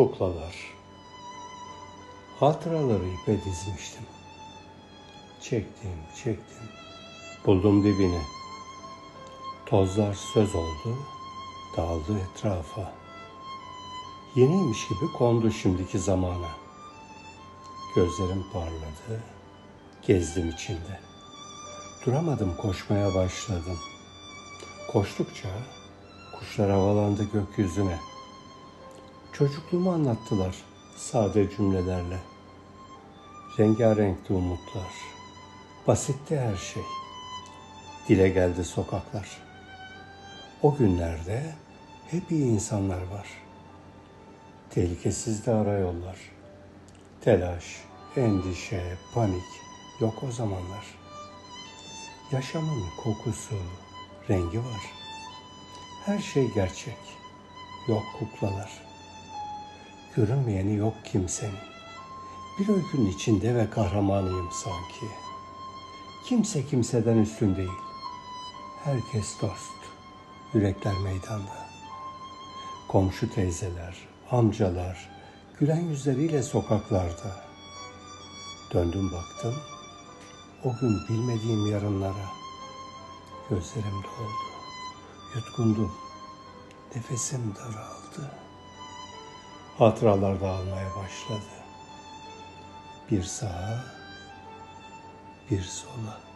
Kuklalar. Hatıraları ipe dizmiştim. Çektim, çektim. Buldum dibini. Tozlar söz oldu, dağıldı etrafa. Yeniymiş gibi kondu şimdiki zamana. Gözlerim parladı, gezdim içinde. Duramadım, koşmaya başladım. Koştukça kuşlar havalandı gökyüzüne. Çocukluğumu anlattılar sade cümlelerle. Rengarenkti umutlar. Basitti her şey. Dile geldi sokaklar. O günlerde hep iyi insanlar var. Tehlikesiz de arayollar. Telaş, endişe, panik yok o zamanlar. Yaşamın kokusu, rengi var. Her şey gerçek. Yok kuklalar. Görünmeyeni yok kimsenin. Bir öykünün içinde ve kahramanıyım sanki. Kimse kimseden üstün değil. Herkes dost. Yürekler meydanda. Komşu teyzeler, amcalar, gülen yüzleriyle sokaklarda. Döndüm baktım, o gün bilmediğim yarınlara. Gözlerim doldu, yutkundum, nefesim daraldı. Hatıralar dağılmaya başladı. Bir sağa, bir sola.